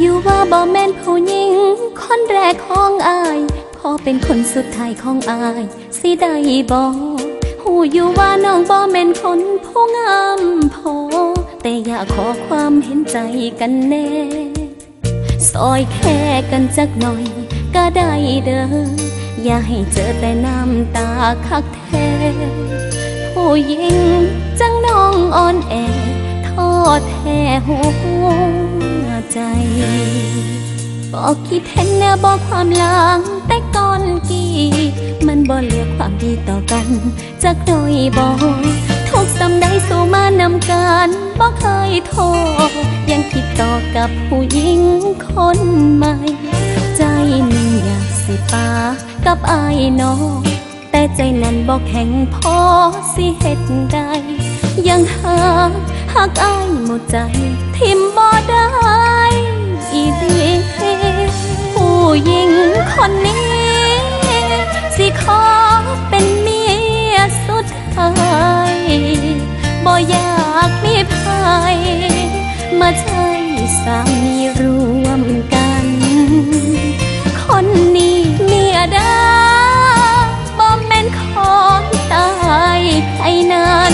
อยู่ว่าบ่แม่นผู้หญิง คนแรกของอายขอเป็นคนสุดท้ายของอาย สิได้บ่หูอยู่ว่าน้องบ่แม่นคนผู้งามพอ แต่อยากขอความเห็นใจกันแน่ซอยแค่กันจักหน่อย ก็ได้เด้ออย่าให้เจอแต่น้ำตาคักแท้ผู้หญิงจังน้องอ่อนแอทอดแท้หัว ใจ บอกคิดเห็นแนวบอกความหลังแต่ก่อนกี่ มันบ่เหลือความดีต่อกันจักหน่อยบอกทุกสำได้สู่มานำกันบ่เคยโทษยังคิดต่อกับผู้หญิงคนใหม่ ใจหนึ่งอยากสิปากับอายน้องแต่ใจนั้นบอกแข็งพอสิเฮ็ดได้ยังหาหักอายหมดใจ ทิมบ่ได้ หญิงคนนี้ สิขอเป็นเมียสุดท้ายบ่อยากมีภัยมาใช้สามีรวมกัน คนนี้เมียดาบ่แม่นของตายใครนั้น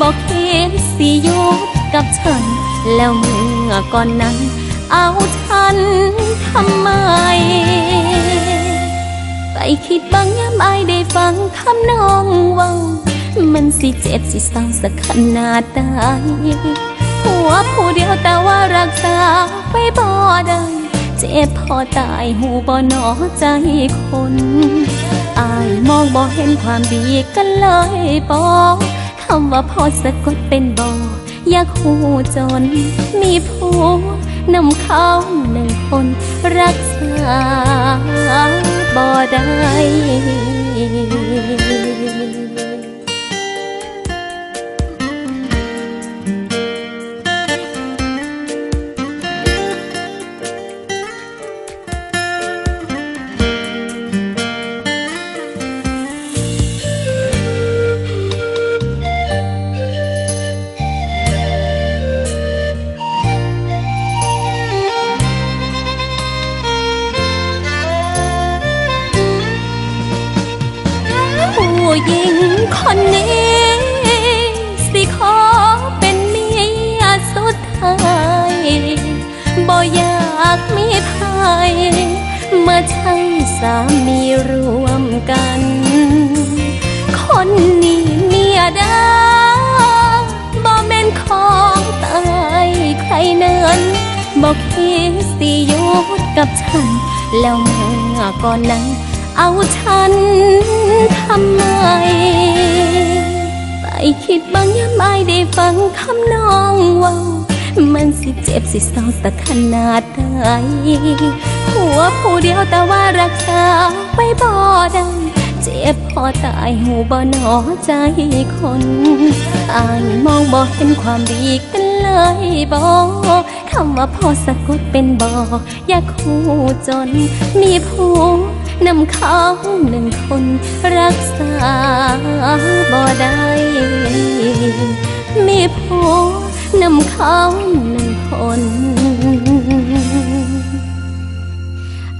บอกเคิดสิอยุดกับฉัน แล้วเมื่อก่อนนั้น เอาฉันทำไม ไปคิดบางยามอายได้ฟังคำน้องว่ามันสิเจ็บสิเศร้าสักขนาดใดหัวผู้เดียวแต่ว่ารักษาไปบ่ได้เจ็บพอตายหูบ่หนอใจคนอายมองบ่เห็นความดีกันเลยบอกคำว่าพอสะกดเป็นบ่อยากหูจนมีผู้ នំខោនឹងហ៊ុនរក្សាបដៃ ผู้หญิงคนนี้สิขอเป็นเมียสุดท้ายบ่อยากมีภัยมื่อใช่สามีรวมกัน คนนี้เมียดาบ่แม่นของตายใครเนินบอกคิดสิยุดกับฉัน แล้วเมื่อก่อนนั้น เอาฉันทำไม ไปคิดบางยามอายได้ฟังคำน้องว่า มันสิเจ็บสิเศร้าสักขนาดใดหัวผู้เดียวแต่ว่ารักษาไปบ่ได้เจ็บพอตายหูบ่หนอใจคนอายมองบ่เห็นความดีกันเลยบอกคำว่าพอสะกดเป็นบ่อยากคู่จนมีผู้ นำเขาหนึ่งคนรักษาบ่ได้มีพอนำเขาหนึ่งคน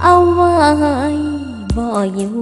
เอาไว้บ่อยู่